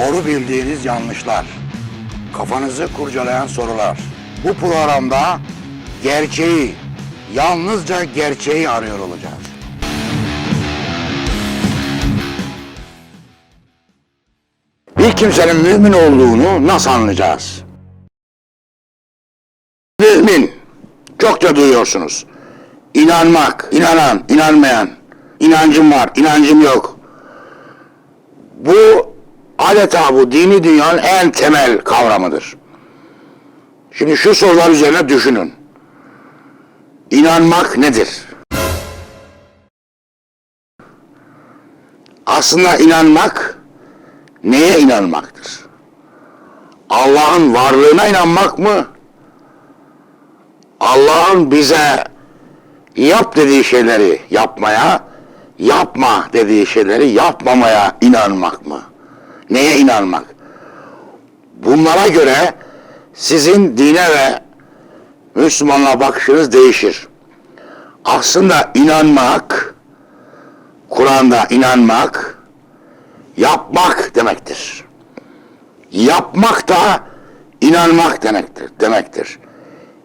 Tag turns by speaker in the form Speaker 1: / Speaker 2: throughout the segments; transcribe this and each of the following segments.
Speaker 1: Doğru bildiğiniz yanlışlar. Kafanızı kurcalayan sorular. Bu programda gerçeği, yalnızca gerçeği arıyor olacağız. Bir kimsenin mümin olduğunu nasıl anlayacağız? Mümin. Çokça duyuyorsunuz. İnanmak, inanan, inanmayan, inancım var, inancım yok. Bu adeta bu dini dünyanın en temel kavramıdır. Şimdi şu sorular üzerine düşünün. İnanmak nedir? Aslında inanmak neye inanmaktır? Allah'ın varlığına inanmak mı? Allah'ın bize yap dediği şeyleri yapmaya, yapma dediği şeyleri yapmamaya inanmak mı? Neye inanmak? Bunlara göre sizin dine ve Müslümanlığa bakışınız değişir. Aslında inanmak, Kur'an'da inanmak, yapmak demektir. Yapmak da inanmak demektir. demektir.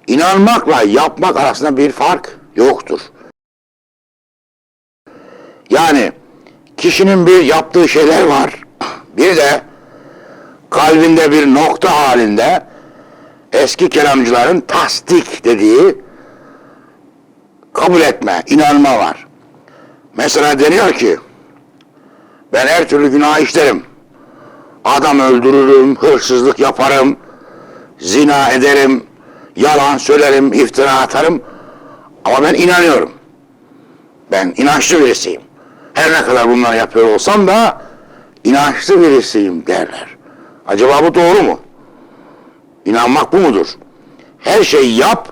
Speaker 1: İnanmakla yapmak arasında bir fark yoktur. Yani kişinin bir yaptığı şeyler var. Bir de kalbinde bir nokta halinde eski kelamcıların tasdik dediği kabul etme, inanma var. Mesela deniyor ki ben her türlü günah işlerim. Adam öldürürüm, hırsızlık yaparım, zina ederim, yalan söylerim, iftira atarım. Ama ben inanıyorum. Ben inançlı birisiyim. Her ne kadar bunları yapıyor olsam da inançlı birisiyim derler. Acaba bu doğru mu? İnanmak bu mudur? Her şeyi yap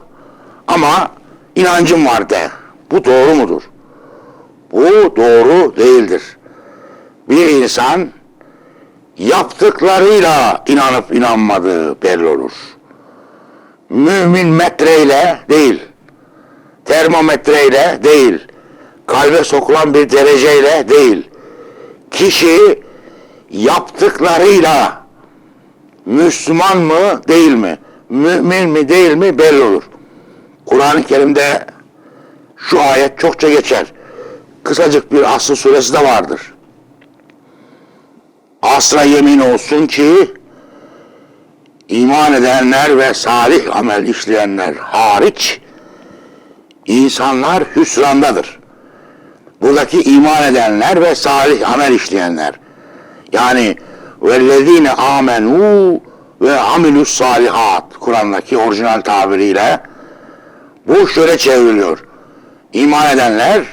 Speaker 1: ama inancım var de. Bu doğru mudur? Bu doğru değildir. Bir insan yaptıklarıyla inanıp inanmadığı belli olur. Mümin metreyle değil, termometreyle değil, kalbe sokulan bir dereceyle değil. Kişi yaptıklarıyla Müslüman mı değil mi, mümin mi değil mi belli olur. Kur'an-ı Kerim'de şu ayet çokça geçer. Kısacık bir asıl suresi de vardır. Asra yemin olsun ki iman edenler ve salih amel işleyenler hariç insanlar hüsrandadır. Buradaki iman edenler ve salih amel işleyenler. Yani vellezine amenu ve amilus salihat Kur'an'daki orijinal tabiriyle bu şöyle çevriliyor. İman edenler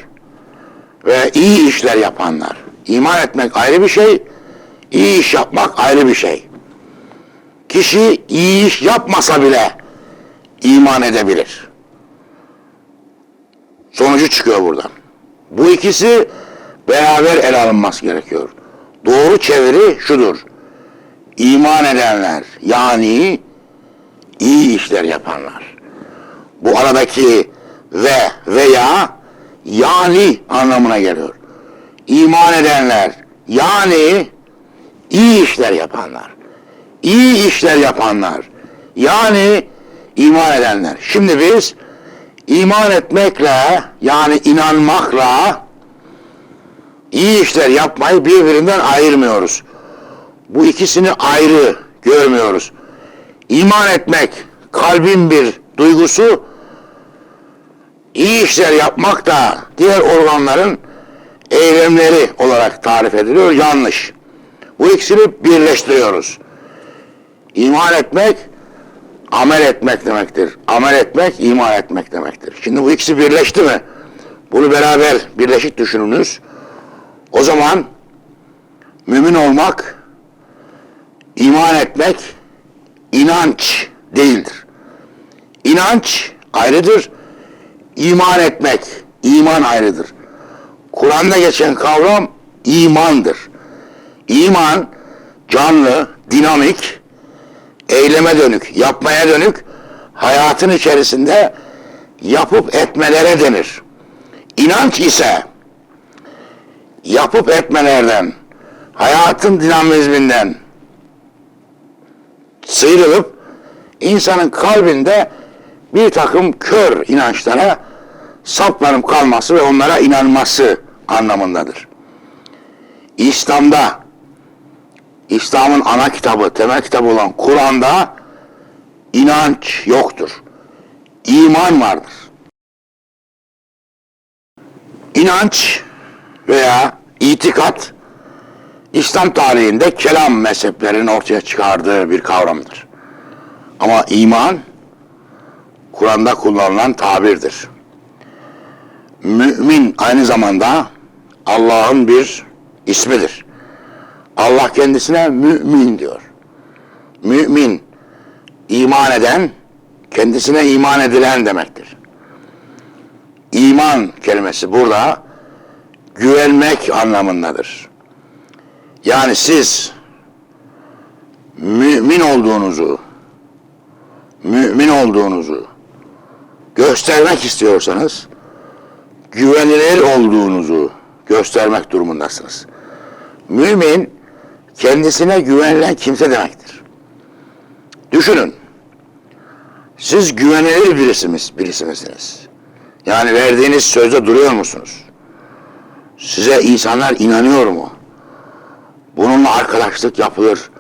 Speaker 1: ve iyi işler yapanlar. İman etmek ayrı bir şey, iyi iş yapmak ayrı bir şey. Kişi iyi iş yapmasa bile iman edebilir. Sonucu çıkıyor buradan. Bu ikisi beraber ele alınması gerekiyor. Doğru çeviri şudur. İman edenler yani iyi işler yapanlar. Bu aradaki ve veya yani anlamına geliyor. İman edenler yani iyi işler yapanlar. İyi işler yapanlar. Yani iman edenler. Şimdi biz iman etmekle yani inanmakla iyi işler yapmayı birbirinden ayırmıyoruz. Bu ikisini ayrı görmüyoruz. İman etmek kalbin bir duygusu, iyi işler yapmak da diğer organların eylemleri olarak tarif ediliyor. Yanlış. Bu ikisini birleştiriyoruz. İman etmek, amel etmek demektir. Amel etmek, iman etmek demektir. Şimdi bu ikisi birleşti mi? Bunu beraber birleşik düşününüz. O zaman mümin olmak, iman etmek inanç değildir. İnanç ayrıdır, iman etmek, iman ayrıdır. Kur'an'da geçen kavram imandır. İman canlı, dinamik, eyleme dönük, yapmaya dönük hayatın içerisinde yapıp etmelere denir. İnanç ise yapıp etmelerden, hayatın dinamizminden, sıyrılıp insanın kalbinde bir takım kör inançlara saplanıp kalması ve onlara inanması anlamındadır. İslam'da İslam'ın ana kitabı, temel kitabı olan Kur'an'da inanç yoktur. İman vardır. İnanç veya itikat İslam tarihinde kelam mezheplerinin ortaya çıkardığı bir kavramdır. Ama iman Kur'an'da kullanılan tabirdir. Mümin aynı zamanda Allah'ın bir ismidir. Allah kendisine mümin diyor. Mümin, iman eden, kendisine iman edilen demektir. İman kelimesi burada güvenmek anlamındadır. Yani siz mümin olduğunuzu, mümin olduğunuzu göstermek istiyorsanız güvenilir olduğunuzu göstermek durumundasınız. Mümin kendisine güvenilen kimse demektir. Düşünün. Siz güvenilir birisiniz, birisi misiniz? Yani verdiğiniz sözde duruyor musunuz? Size insanlar inanıyor mu? Bununla arkadaşlık yapılır.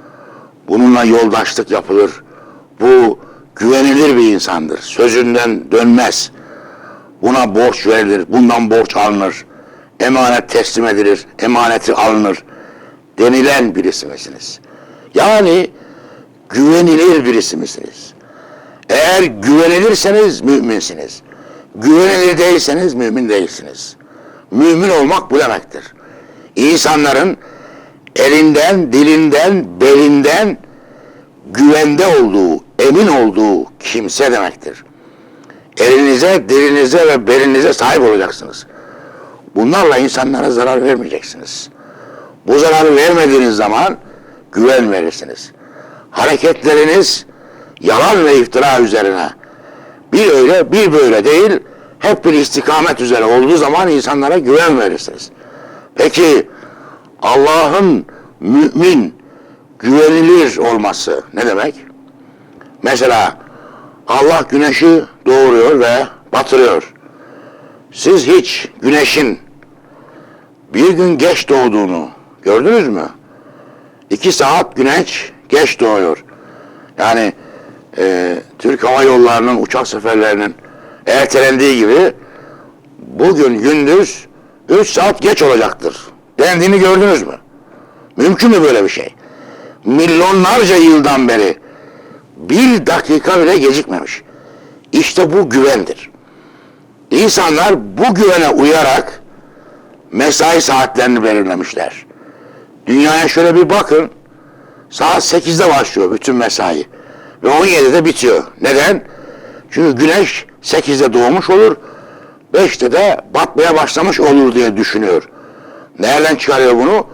Speaker 1: Bununla yoldaşlık yapılır. Bu güvenilir bir insandır. Sözünden dönmez. Buna borç verilir. Bundan borç alınır. Emanet teslim edilir. Emaneti alınır. Denilen birisi misiniz? Yani güvenilir birisi misiniz? Eğer güvenilirseniz müminsiniz. Güvenilir değilseniz mümin değilsiniz. Mümin olmak bu demektir. İnsanların elinden, dilinden, belinden güvende olduğu, emin olduğu kimse demektir. Elinize, dilinize ve belinize sahip olacaksınız. Bunlarla insanlara zarar vermeyeceksiniz. Bu zararı vermediğiniz zaman güven verirsiniz. Hareketleriniz yalan ve iftira üzerine bir öyle bir böyle değil hep bir istikamet üzere olduğu zaman insanlara güven verirsiniz. Peki Allah'ın mümin, güvenilir olması ne demek? Mesela Allah güneşi doğuruyor ve batırıyor. Siz hiç güneşin bir gün geç doğduğunu gördünüz mü? İki saat güneş geç doğuyor. Yani e, Türk Hava Yolları'nın uçak seferlerinin ertelendiği gibi bugün gündüz 3 saat geç olacaktır. Dendiğini gördünüz mü? Mümkün mü böyle bir şey? Milyonlarca yıldan beri bir dakika bile gecikmemiş. İşte bu güvendir. İnsanlar bu güvene uyarak mesai saatlerini belirlemişler. Dünyaya şöyle bir bakın. Saat 8'de başlıyor bütün mesai. Ve 17'de bitiyor. Neden? Çünkü güneş 8'de doğmuş olur. 5'te de batmaya başlamış olur diye düşünüyor. Nereden çıkarıyor bunu?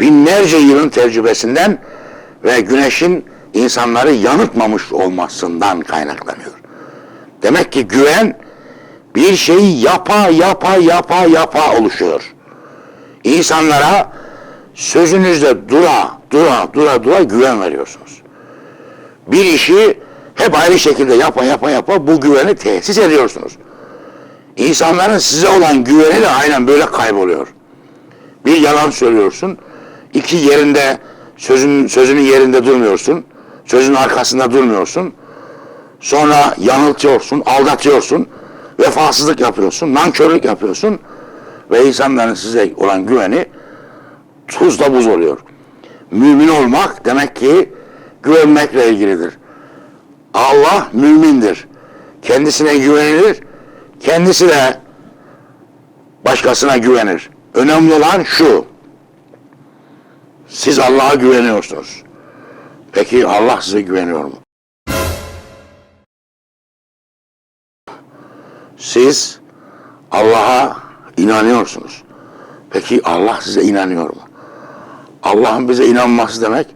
Speaker 1: Binlerce yılın tecrübesinden ve güneşin insanları yanıltmamış olmasından kaynaklanıyor. Demek ki güven bir şeyi yapa yapa yapa yapa oluşuyor. İnsanlara sözünüzde dura dura dura dura güven veriyorsunuz. Bir işi hep aynı şekilde yapa yapa yapa bu güveni tesis ediyorsunuz. İnsanların size olan güveni de aynen böyle kayboluyor. Bir yalan söylüyorsun, iki yerinde sözün sözünün yerinde durmuyorsun, sözün arkasında durmuyorsun. Sonra yanıltıyorsun, aldatıyorsun, vefasızlık yapıyorsun, nankörlük yapıyorsun ve insanların size olan güveni tuzla buz oluyor. Mümin olmak demek ki güvenmekle ilgilidir. Allah mümindir. Kendisine güvenilir, kendisi de başkasına güvenir. Önemli olan şu. Siz Allah'a güveniyorsunuz. Peki Allah size güveniyor mu? Siz Allah'a inanıyorsunuz. Peki Allah size inanıyor mu? Allah'ın bize inanması demek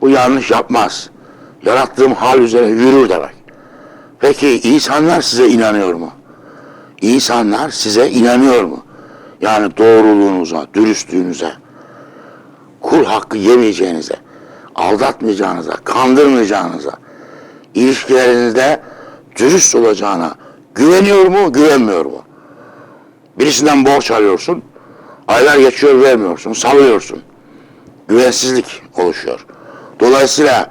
Speaker 1: bu yanlış yapmaz. Yarattığım hal üzere yürür demek. Peki insanlar size inanıyor mu? İnsanlar size inanıyor mu? Yani doğruluğunuza, dürüstlüğünüze, kul hakkı yemeyeceğinize, aldatmayacağınıza, kandırmayacağınıza, ilişkilerinizde dürüst olacağına güveniyor mu, güvenmiyor mu? Birisinden borç alıyorsun, aylar geçiyor vermiyorsun, salıyorsun. Güvensizlik oluşuyor. Dolayısıyla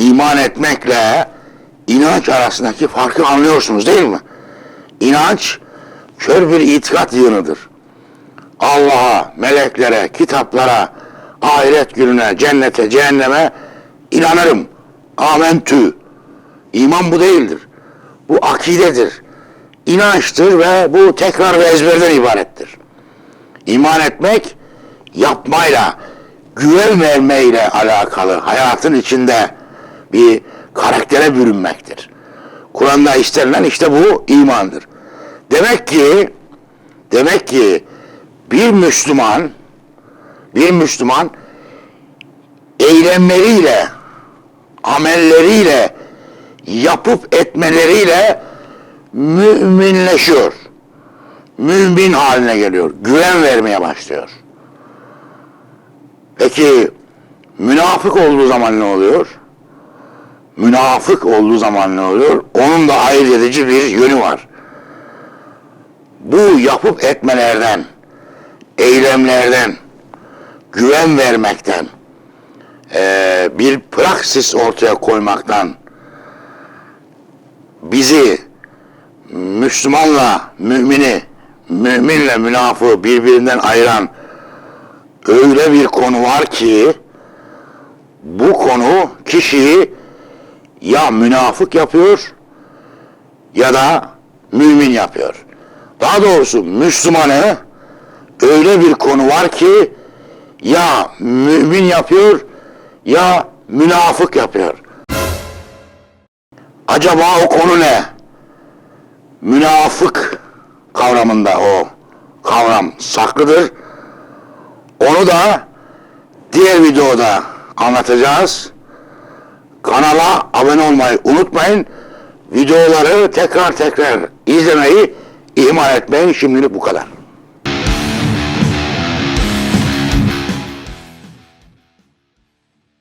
Speaker 1: iman etmekle inanç arasındaki farkı anlıyorsunuz değil mi? İnanç kör bir itikat yığınıdır. Allah'a, meleklere, kitaplara, ahiret gününe, cennete, cehenneme inanırım. Amentü. İman bu değildir. Bu akidedir. İnançtır ve bu tekrar ve ezberden ibarettir. İman etmek yapmayla, güven vermeyle alakalı hayatın içinde bir karaktere bürünmektir. Kur'an'da istenilen işte bu imandır. Demek ki demek ki bir Müslüman bir Müslüman eylemleriyle amelleriyle yapıp etmeleriyle müminleşiyor. Mümin haline geliyor. Güven vermeye başlıyor. Peki münafık olduğu zaman ne oluyor? Münafık olduğu zaman ne oluyor? Onun da ayırt edici bir yönü var. Bu yapıp etmelerden, eylemlerden, güven vermekten, eee, bir praksis ortaya koymaktan bizi Müslümanla mümini, müminle münafığı birbirinden ayıran öyle bir konu var ki bu konu kişiyi ya münafık yapıyor ya da mümin yapıyor. Daha doğrusu Müslümanı öyle bir konu var ki ya mümin yapıyor ya münafık yapıyor. Acaba o konu ne? Münafık kavramında o kavram saklıdır. Onu da diğer videoda anlatacağız. Kanala abone olmayı unutmayın. Videoları tekrar tekrar izlemeyi ihmal etmeyin. Şimdilik bu kadar.